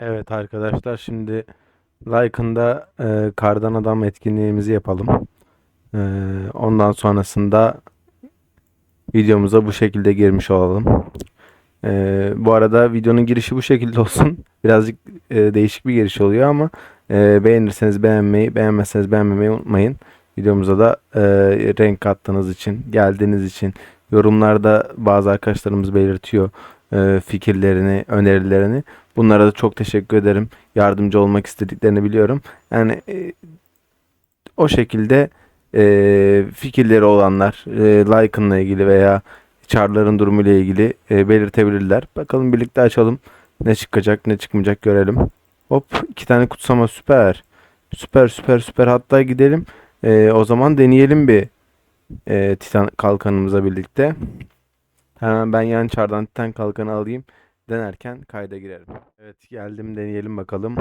Evet arkadaşlar şimdi Lycan'da e, kardan adam etkinliğimizi yapalım. E, ondan sonrasında videomuza bu şekilde girmiş olalım. E, bu arada videonun girişi bu şekilde olsun. Birazcık e, değişik bir giriş oluyor ama e, beğenirseniz beğenmeyi, beğenmezseniz beğenmemeyi unutmayın. Videomuza da e, renk kattığınız için, geldiğiniz için yorumlarda bazı arkadaşlarımız belirtiyor e, fikirlerini, önerilerini. Bunlara da çok teşekkür ederim. Yardımcı olmak istediklerini biliyorum. Yani e, o şekilde e, fikirleri olanlar e, Lycan'la ilgili veya Char'ların durumuyla ilgili e, belirtebilirler. Bakalım birlikte açalım. Ne çıkacak ne çıkmayacak görelim. Hop iki tane kutsama süper. Süper süper süper hatta gidelim. E, o zaman deneyelim bir e, Titan kalkanımıza birlikte. Hemen ben yan Char'dan Titan kalkanı alayım. Denerken kayda girerim. Evet geldim deneyelim bakalım.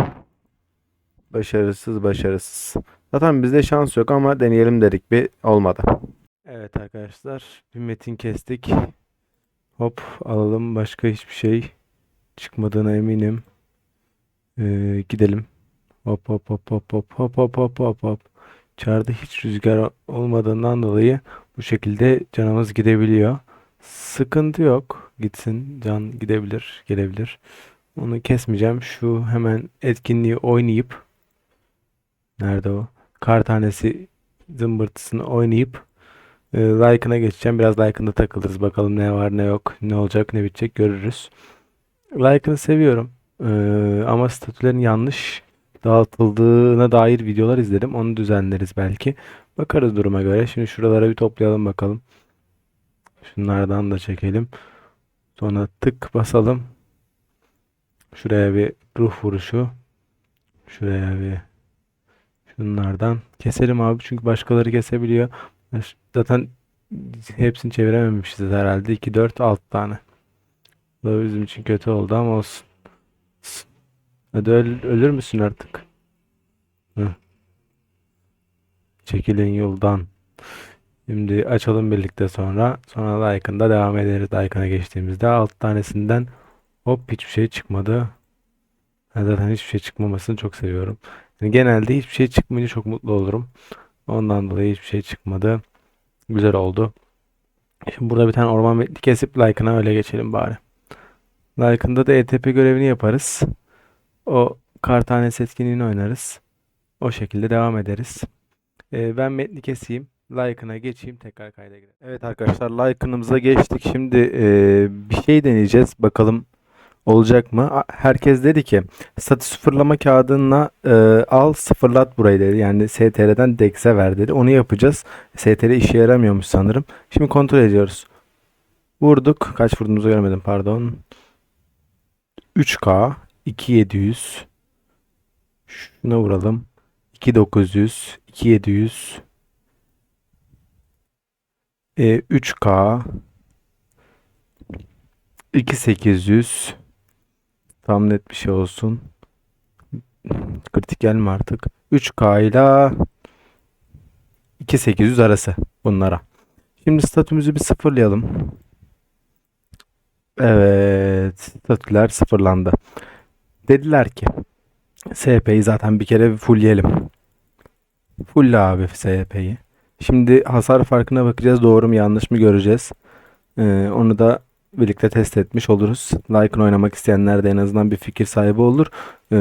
Başarısız başarısız. Zaten bizde şans yok ama deneyelim dedik bir olmadı. Evet arkadaşlar bir metin kestik. Hop alalım başka hiçbir şey çıkmadığına eminim. Ee, gidelim. Hop hop hop hop hop hop hop hop hop hop. Çarda hiç rüzgar olmadığından dolayı bu şekilde canımız gidebiliyor. Sıkıntı yok. Gitsin. Can gidebilir, gelebilir. Onu kesmeyeceğim. Şu hemen etkinliği oynayıp nerede o? Kar tanesi zımbırtısını oynayıp e, Lycan'a geçeceğim. Biraz Lycan'da takılırız. Bakalım ne var ne yok. Ne olacak ne bitecek görürüz. Lycan'ı seviyorum. Ee, ama statülerin yanlış dağıtıldığına dair videolar izledim. Onu düzenleriz belki. Bakarız duruma göre. Şimdi şuralara bir toplayalım bakalım. Şunlardan da çekelim. Sonra tık basalım. Şuraya bir ruh vuruşu. Şuraya bir şunlardan keselim abi çünkü başkaları kesebiliyor. Zaten hepsini çevirememişiz herhalde. 2 4 6 tane. Bu da bizim için kötü oldu ama olsun. Hadi öl- ölür müsün artık? Hı. Çekilin yoldan. Şimdi açalım birlikte sonra. Sonra Lycan'da devam ederiz. Lycan'a geçtiğimizde alt tanesinden hop hiçbir şey çıkmadı. Ben zaten hiçbir şey çıkmamasını çok seviyorum. Yani genelde hiçbir şey çıkmayınca çok mutlu olurum. Ondan dolayı hiçbir şey çıkmadı. Güzel oldu. Şimdi burada bir tane orman metni kesip Lycan'a öyle geçelim bari. Lycan'da da ETP görevini yaparız. O kar tanesi etkinliğini oynarız. O şekilde devam ederiz. Ee, ben metni keseyim. Lycan'a geçeyim tekrar kayda girelim. Evet arkadaşlar Lycan'ımıza geçtik. Şimdi e, bir şey deneyeceğiz. Bakalım olacak mı? Herkes dedi ki statü sıfırlama kağıdına e, al sıfırlat burayı dedi. Yani STR'den DEX'e ver dedi. Onu yapacağız. STR işe yaramıyormuş sanırım. Şimdi kontrol ediyoruz. Vurduk. Kaç vurduğumuzu göremedim pardon. 3K 2700 Şuna vuralım. 2900 2700 e, 3K 2800 tam net bir şey olsun. Kritik gelme artık. 3K ile 2800 arası bunlara. Şimdi statümüzü bir sıfırlayalım. Evet, statüler sıfırlandı. Dediler ki SP'yi zaten bir kere fullleyelim. Full abi SP'yi. Şimdi hasar farkına bakacağız. Doğru mu yanlış mı göreceğiz. Ee, onu da birlikte test etmiş oluruz. Lycan oynamak isteyenler de en azından bir fikir sahibi olur. Ee,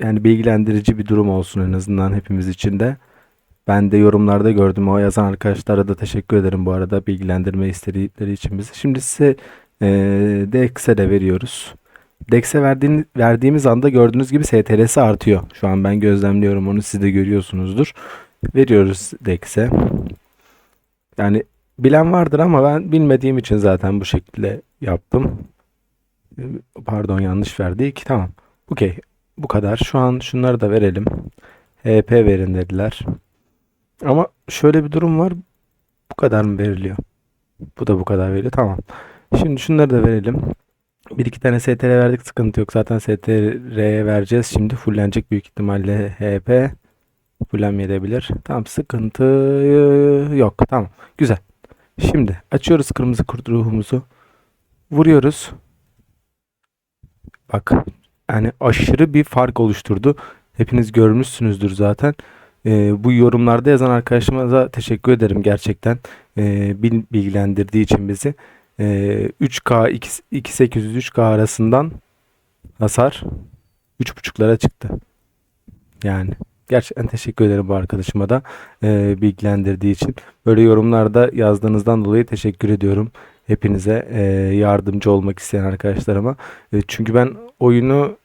yani bilgilendirici bir durum olsun en azından hepimiz için de. Ben de yorumlarda gördüm. O yazan arkadaşlara da teşekkür ederim bu arada bilgilendirme istedikleri için bizi. Şimdi size e, DX'e de veriyoruz. DX'e verdiğin, verdiğimiz anda gördüğünüz gibi STR'si artıyor. Şu an ben gözlemliyorum onu siz de görüyorsunuzdur. Veriyoruz DX'e. Yani bilen vardır ama ben bilmediğim için zaten bu şekilde yaptım. Pardon yanlış verdik. Tamam. Okey. Bu kadar. Şu an şunları da verelim. HP verin dediler. Ama şöyle bir durum var. Bu kadar mı veriliyor? Bu da bu kadar veriliyor. Tamam. Şimdi şunları da verelim. Bir iki tane STR verdik sıkıntı yok. Zaten STR'ye vereceğiz. Şimdi fullenecek büyük ihtimalle HP. Fullenmeyebilir. Tamam sıkıntı yok. Tamam. Güzel. Şimdi açıyoruz kırmızı kurt ruhumuzu. Vuruyoruz. Bak yani aşırı bir fark oluşturdu. Hepiniz görmüşsünüzdür zaten. Ee, bu yorumlarda yazan arkadaşlarıma teşekkür ederim gerçekten. Ee, bil- bilgilendirdiği için bizi. Ee, 3K 2, 2800 3K arasından hasar 3.5'lara çıktı. Yani gerçekten teşekkür ederim bu arkadaşıma da e, bilgilendirdiği için. Böyle yorumlarda yazdığınızdan dolayı teşekkür ediyorum. Hepinize e, yardımcı olmak isteyen arkadaşlarıma. E, çünkü ben oyunu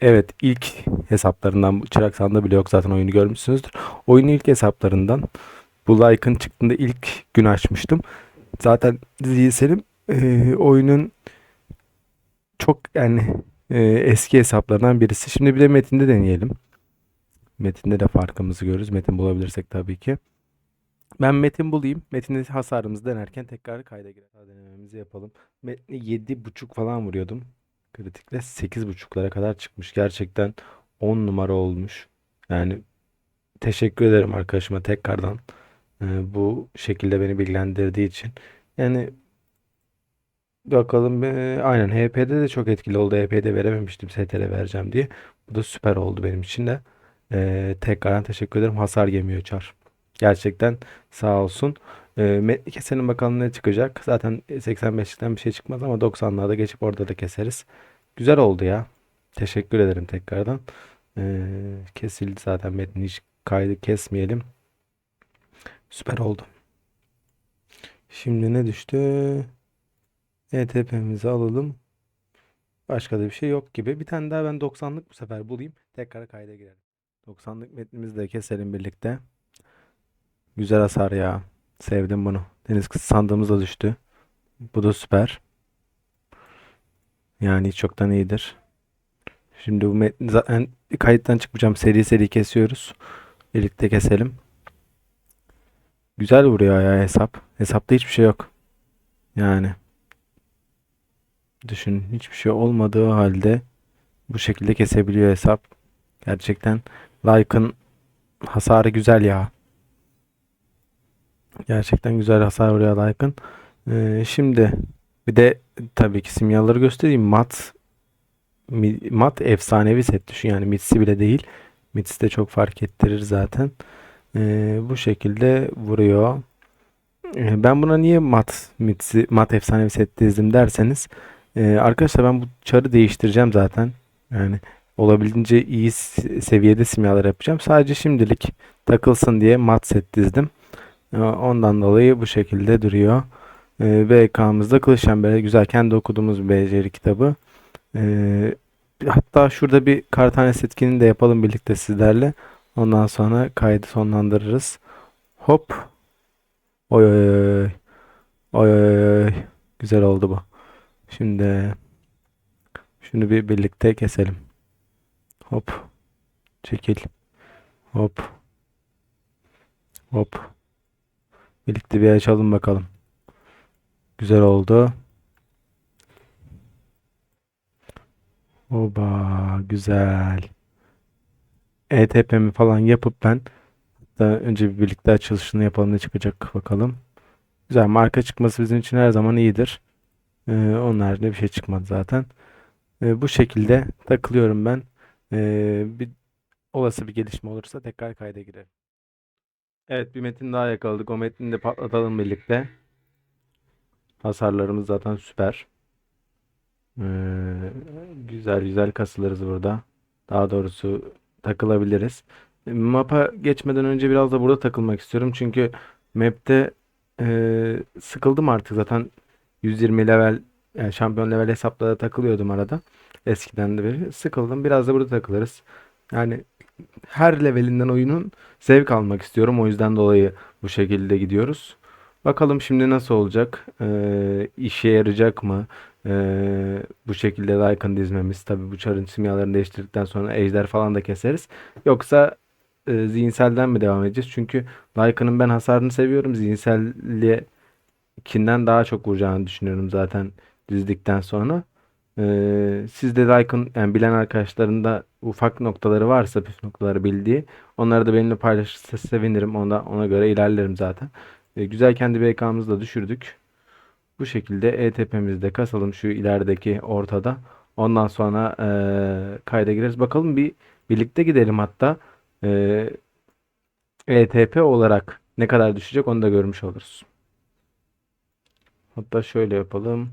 evet ilk hesaplarından Çırak Sandığı bile yok zaten oyunu görmüşsünüzdür. Oyunun ilk hesaplarından bu like'ın çıktığında ilk gün açmıştım. Zaten Zilselim e, oyunun çok yani e, eski hesaplarından birisi. Şimdi bir de Metin'de deneyelim. Metinde de farkımızı görürüz. Metin bulabilirsek tabii ki. Ben metin bulayım. Metinde hasarımızı denerken tekrar kayda girer. Denememizi yapalım. Metni 7.5 falan vuruyordum. Kritikle 8.5'lara kadar çıkmış. Gerçekten 10 numara olmuş. Yani teşekkür ederim arkadaşıma tekrardan e, bu şekilde beni bilgilendirdiği için. Yani bakalım e, aynen HP'de de çok etkili oldu. HP'de verememiştim STR vereceğim diye. Bu da süper oldu benim için de. E, tekrardan teşekkür ederim. Hasar yemiyor Çar. Gerçekten sağ olsun. E, metni keselim bakalım ne çıkacak. Zaten 85'ten bir şey çıkmaz ama 90'larda geçip orada da keseriz. Güzel oldu ya. Teşekkür ederim tekrardan. E, kesildi zaten metni hiç kaydı kesmeyelim. Süper oldu. Şimdi ne düştü? ETP'mizi alalım. Başka da bir şey yok gibi. Bir tane daha ben 90'lık bu sefer bulayım. Tekrar kayda girelim. 90'lık metnimizi de keselim birlikte. Güzel hasar ya. Sevdim bunu. Deniz kızı sandığımız düştü. Bu da süper. Yani çoktan iyidir. Şimdi bu metni zaten kayıttan çıkmayacağım. Seri seri kesiyoruz. Birlikte keselim. Güzel vuruyor ya hesap. Hesapta hiçbir şey yok. Yani. Düşün hiçbir şey olmadığı halde bu şekilde kesebiliyor hesap. Gerçekten Like'ın hasarı güzel ya. Gerçekten güzel hasar vuruyor Like'ın. Ee, şimdi bir de tabii ki simyaları göstereyim. Mat mat efsanevi set düşün yani Mitsi bile değil. Mitsi de çok fark ettirir zaten. Ee, bu şekilde vuruyor. Ee, ben buna niye mat Mitsi mat efsanevi set dizdim derseniz ee, arkadaşlar ben bu çarı değiştireceğim zaten. Yani olabildiğince iyi seviyede simyalar yapacağım. Sadece şimdilik takılsın diye mat set dizdim. Ee, ondan dolayı bu şekilde duruyor. Ee, BK'mızda Kılıç Çemberi güzel kendi okuduğumuz bir beceri kitabı. Ee, hatta şurada bir kartanes etkinliğini de yapalım birlikte sizlerle. Ondan sonra kaydı sonlandırırız. Hop. Oy oy oy. Oy oy oy. Güzel oldu bu. Şimdi şunu bir birlikte keselim. Hop. Çekil. Hop. Hop. Birlikte bir açalım bakalım. Güzel oldu. Oba güzel. ETP'mi falan yapıp ben hatta önce bir birlikte açılışını yapalım ne çıkacak bakalım. Güzel marka çıkması bizim için her zaman iyidir. Ee, onun haricinde bir şey çıkmadı zaten. Ee, bu şekilde takılıyorum ben. Ee, bir olası bir gelişme olursa tekrar kayda girelim. Evet bir metin daha yakaladık. O metni de patlatalım birlikte. Hasarlarımız zaten süper. Ee, güzel güzel kasılırız burada. Daha doğrusu takılabiliriz. Map'a geçmeden önce biraz da burada takılmak istiyorum. Çünkü map'te e, sıkıldım artık zaten 120 level yani şampiyon level hesaplara takılıyordum arada. Eskiden de beri. Sıkıldım. Biraz da burada takılırız. Yani her levelinden oyunun zevk almak istiyorum. O yüzden dolayı bu şekilde gidiyoruz. Bakalım şimdi nasıl olacak? Ee, işe yarayacak mı? Ee, bu şekilde Lycan dizmemiz. Tabii bu çarın simyalarını değiştirdikten sonra ejder falan da keseriz. Yoksa e, zihinselden mi devam edeceğiz? Çünkü Lycan'ın ben hasarını seviyorum. Zihinselliğe kinden daha çok vuracağını düşünüyorum zaten dizdikten sonra. Ee, siz de Lycan yani bilen arkadaşların da ufak noktaları varsa püf noktaları bildiği onları da benimle paylaşırsa sevinirim. Ona, ona göre ilerlerim zaten. Ee, güzel kendi BK'mızı da düşürdük. Bu şekilde ETP'mizde kasalım şu ilerideki ortada. Ondan sonra e, kayda gireriz. Bakalım bir birlikte gidelim hatta. Ee, ETP olarak ne kadar düşecek onu da görmüş oluruz. Hatta şöyle yapalım.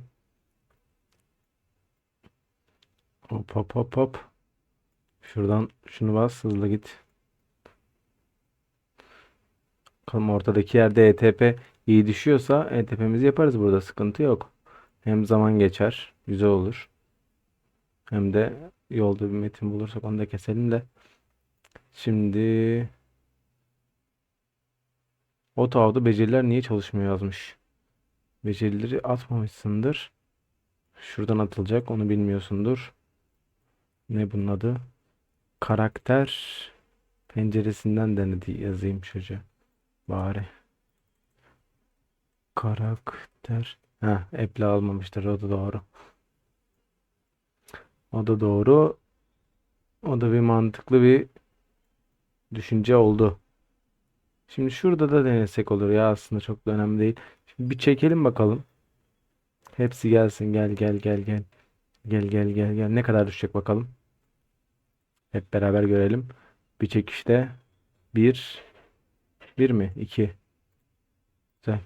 Hop hop hop hop. Şuradan şunu bas hızlı git. Bakalım ortadaki yerde ETP iyi düşüyorsa ETP'mizi yaparız burada sıkıntı yok. Hem zaman geçer güzel olur. Hem de yolda bir metin bulursak onu da keselim de. Şimdi Otav'da beceriler niye çalışmıyor yazmış. Becerileri atmamışsındır. Şuradan atılacak onu bilmiyorsundur. Ne bunun adı? Karakter penceresinden denedi yazayım çocuğa. Bari. Karakter. Ha, Apple almamıştır. O da doğru. O da doğru. O da bir mantıklı bir düşünce oldu. Şimdi şurada da denesek olur ya aslında çok da önemli değil. Şimdi bir çekelim bakalım. Hepsi gelsin. Gel gel gel gel. Gel gel gel gel. Ne kadar düşecek bakalım. Hep beraber görelim. Bir çekişte bir bir mi? İki. Güzel.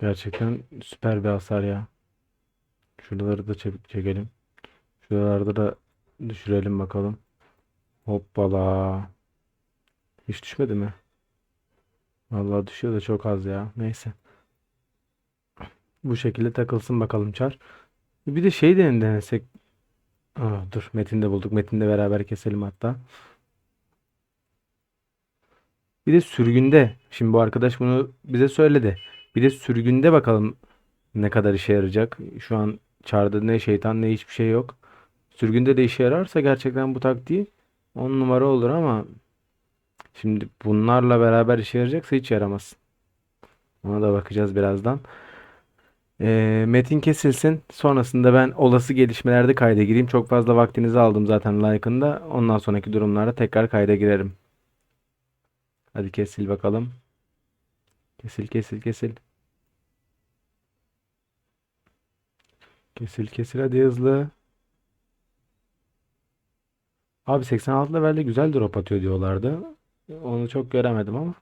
Gerçekten süper bir hasar ya. Şuraları da çek- çekelim. Şuralarda da düşürelim bakalım. Hoppala. Hiç düşmedi mi? Vallahi düşüyor da çok az ya. Neyse. Bu şekilde takılsın bakalım çar. Bir de şey de denesek. Aa, dur metinde bulduk. Metinde beraber keselim hatta. Bir de sürgünde. Şimdi bu arkadaş bunu bize söyledi. Bir de sürgünde bakalım ne kadar işe yarayacak. Şu an çarda ne şeytan ne hiçbir şey yok. Sürgünde de işe yararsa gerçekten bu taktiği 10 numara olur ama şimdi bunlarla beraber işe yarayacaksa hiç yaramaz. Ona da bakacağız birazdan. Ee, metin kesilsin. Sonrasında ben olası gelişmelerde kayda gireyim. Çok fazla vaktinizi aldım zaten like'ında. Ondan sonraki durumlarda tekrar kayda girerim. Hadi kesil bakalım. Kesil kesil kesil. Kesil kesil hadi hızlı. Abi 86 levelde güzel drop atıyor diyorlardı. Onu çok göremedim ama.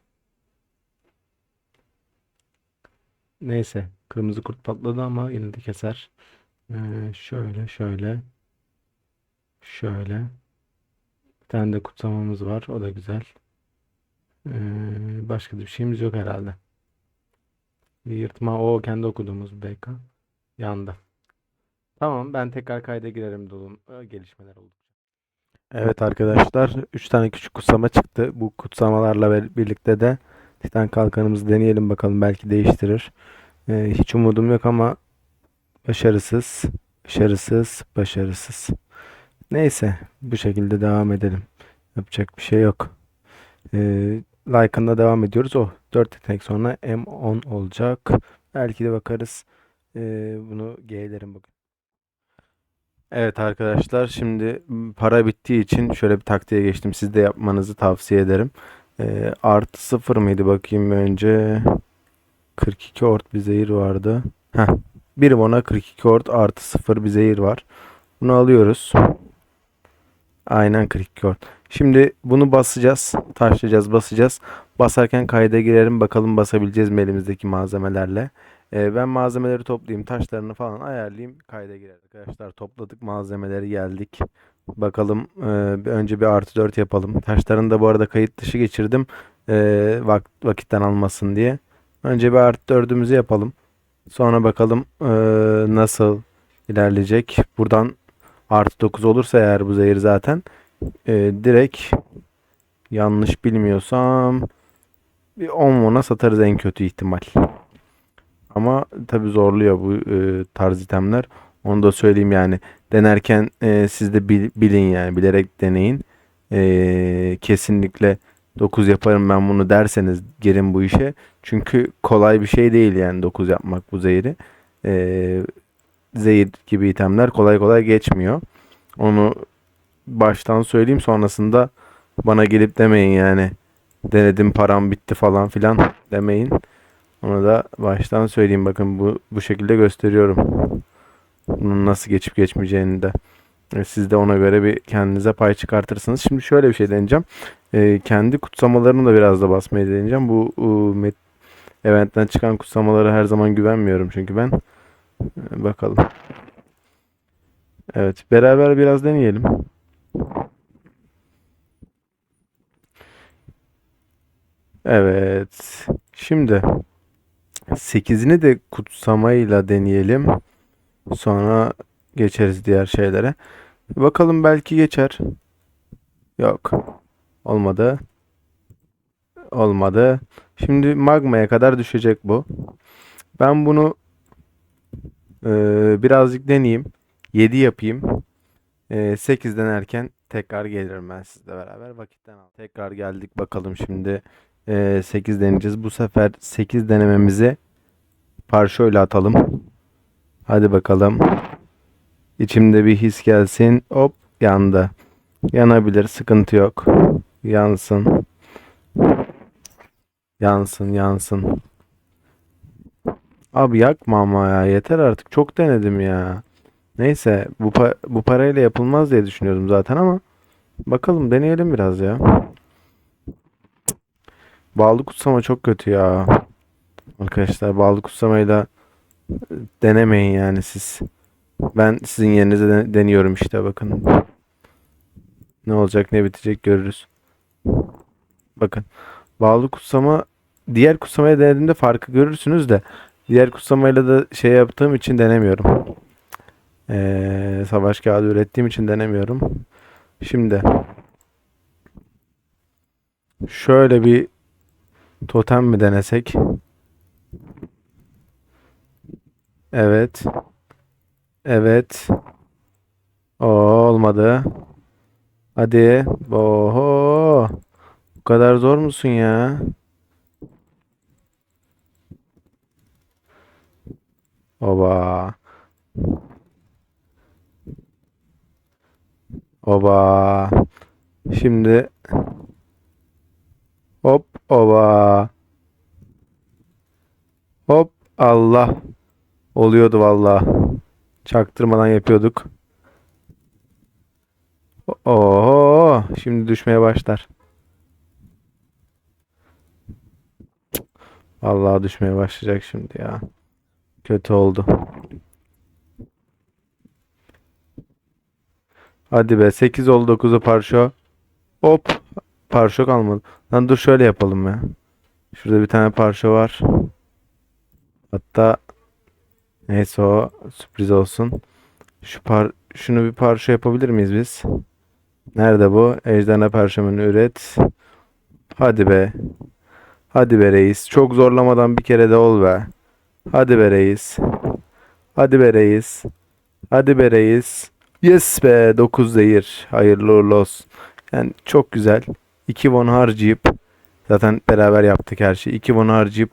Neyse. Kırmızı kurt patladı ama yine de keser. Ee, şöyle şöyle. Şöyle. Bir tane de kutsamamız var. O da güzel. Ee, başka da bir şeyimiz yok herhalde. Bir yırtma o kendi okuduğumuz BK yandı. Tamam ben tekrar kayda girerim dolum e, gelişmeler oldukça. Evet arkadaşlar 3 tane küçük kutsama çıktı. Bu kutsamalarla birlikte de Titan kalkanımızı deneyelim bakalım belki değiştirir. Ee, hiç umudum yok ama başarısız, başarısız, başarısız. Neyse bu şekilde devam edelim. Yapacak bir şey yok. Ee, Lycan'la devam ediyoruz. O 4 yetenek sonra M10 olacak. Belki de bakarız. Ee, bunu G'lerim bugün. Evet arkadaşlar şimdi para bittiği için şöyle bir taktiğe geçtim. Siz de yapmanızı tavsiye ederim. Ee, artı sıfır mıydı bakayım önce. 42 ort bir zehir vardı. Heh, bir bona 42 ort artı sıfır bir zehir var. Bunu alıyoruz. Aynen 42 ort. Şimdi bunu basacağız. Taşlayacağız, basacağız. Basarken kayda girelim bakalım basabileceğiz mi elimizdeki malzemelerle. Ee, ben malzemeleri toplayayım, taşlarını falan ayarlayayım, kayda girelim. Arkadaşlar topladık malzemeleri geldik. Bakalım e, önce bir artı 4 yapalım. Taşlarını da bu arada kayıt dışı geçirdim. E, vak vakitten almasın diye. Önce bir artı 4'ümüzü yapalım. Sonra bakalım e, nasıl ilerleyecek. Buradan artı 9 olursa eğer bu zehir zaten e, direkt yanlış bilmiyorsam bir 10 mona satarız en kötü ihtimal. Ama tabii zorluyor bu e, tarz itemler. Onu da söyleyeyim yani. Denerken e, siz de bil- bilin yani. Bilerek deneyin. E, kesinlikle 9 yaparım ben bunu derseniz girin bu işe. Çünkü kolay bir şey değil yani 9 yapmak bu zehri. E, zehir gibi itemler kolay kolay geçmiyor. Onu baştan söyleyeyim sonrasında bana gelip demeyin yani. Denedim param bitti falan filan demeyin. Onu da baştan söyleyeyim bakın bu bu şekilde gösteriyorum. Bunun nasıl geçip geçmeyeceğini de. E, Siz de ona göre bir kendinize pay çıkartırsınız. Şimdi şöyle bir şey deneyeceğim. E, kendi kutsamalarını da biraz da basmayı deneyeceğim. Bu e, eventten çıkan kutsamalara her zaman güvenmiyorum çünkü ben. E, bakalım. Evet, beraber biraz deneyelim. Evet. Şimdi 8'ini de kutsamayla deneyelim. Sonra geçeriz diğer şeylere. Bakalım belki geçer. Yok. Olmadı. Olmadı. Şimdi magmaya kadar düşecek bu. Ben bunu e, birazcık deneyeyim. 7 yapayım. E, 8 denerken tekrar gelirim ben sizle beraber. Vakitten al. Tekrar geldik bakalım şimdi. E, 8 deneyeceğiz. Bu sefer 8 denememizi parşöyle atalım. Hadi bakalım. İçimde bir his gelsin. Hop yandı. Yanabilir. Sıkıntı yok. Yansın. Yansın yansın. Abi yakma ama ya. Yeter artık. Çok denedim ya. Neyse bu pa- bu parayla yapılmaz diye düşünüyordum zaten ama bakalım deneyelim biraz ya. Bağlı kutsama çok kötü ya. Arkadaşlar bağlı kutsamayla denemeyin yani siz. Ben sizin yerinize de- deniyorum işte bakın. Ne olacak ne bitecek görürüz. Bakın bağlı kutsama diğer kutsamaya denediğimde farkı görürsünüz de diğer kutsamayla da şey yaptığım için denemiyorum. Ee, savaş kağıdı ürettiğim için denemiyorum. Şimdi şöyle bir totem mi denesek? Evet. Evet. Oo, olmadı. Hadi. Oho. Bu kadar zor musun ya? Oba. Oba. Şimdi hop oba. Hop Allah. Oluyordu valla. Çaktırmadan yapıyorduk. Oho. Şimdi düşmeye başlar. Vallahi düşmeye başlayacak şimdi ya. Kötü oldu. Hadi be 8 oldu 9'u parşo. Hop. Parşo kalmadı. Lan dur şöyle yapalım ya. Şurada bir tane parşo var. Hatta neyse o sürpriz olsun. Şu par şunu bir parça yapabilir miyiz biz? Nerede bu? Ejderha parşömeni üret. Hadi be. Hadi be reis. Çok zorlamadan bir kere de ol be. Hadi be reis. Hadi be reis. Hadi be reis. Yes be 9 zehir. Hayırlı uğurlu olsun. Yani çok güzel. 2 won harcayıp zaten beraber yaptık her şeyi. 2 won harcayıp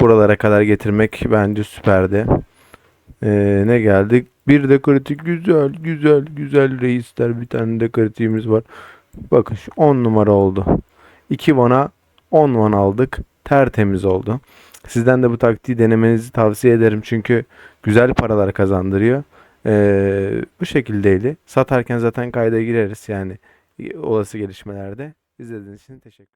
buralara kadar getirmek bence süperdi. Ee, ne geldik? Bir de kritik güzel güzel güzel reisler bir tane de kritiğimiz var. Bakın şu 10 numara oldu. 2 vana 10 van aldık. Tertemiz oldu. Sizden de bu taktiği denemenizi tavsiye ederim. Çünkü güzel paralar kazandırıyor. Ee, bu şekildeydi. Satarken zaten kayda gireriz yani olası gelişmelerde. İzlediğiniz için teşekkür